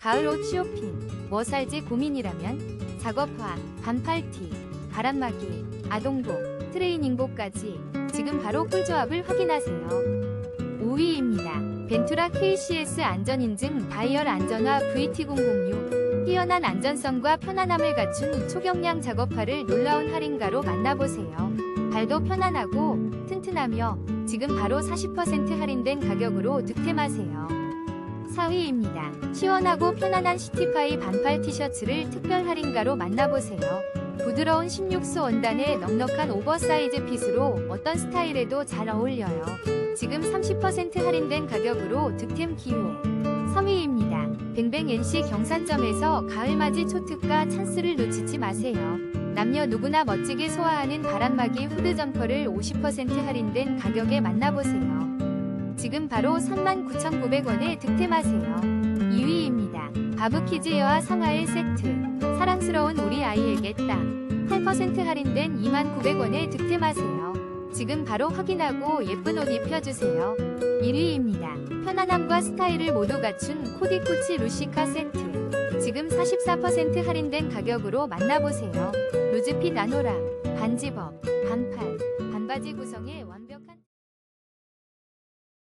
가을 옷 쇼핑. 뭐 살지 고민이라면 작업화, 반팔티, 바람막이, 아동복, 트레이닝복까지 지금 바로 꿀조합을 확인하세요. 5위입니다. 벤투라 KCS 안전인증 다이얼 안전화 VT006 뛰어난 안전성과 편안함을 갖춘 초경량 작업화를 놀라운 할인가로 만나보세요. 발도 편안하고 튼튼하며 지금 바로 40% 할인된 가격으로 득템하세요. 4위입니다. 시원하고 편안한 시티파이 반팔 티셔츠를 특별 할인가로 만나보세요. 부드러운 16수 원단의 넉넉한 오버사이즈 핏으로 어떤 스타일에도 잘 어울려요. 지금 30% 할인된 가격으로 득템 기회. 3위입니다. 뱅뱅 NC 경산점에서 가을맞이 초특가 찬스를 놓치지 마세요. 남녀 누구나 멋지게 소화하는 바람막이 후드 점퍼를 50% 할인된 가격에 만나보세요. 지금 바로 39,900원에 득템하세요. 2위입니다. 바브키즈 여아 상하일 세트. 사랑스러운 우리 아이에게 딱 8% 할인된 29,900원에 득템하세요. 지금 바로 확인하고 예쁜 옷 입혀주세요. 1위입니다. 편안함과 스타일을 모두 갖춘 코디코치 루시카 세트. 지금 44% 할인된 가격으로 만나보세요. 루즈핏 아노라, 반지법, 반팔, 반바지 구성의 완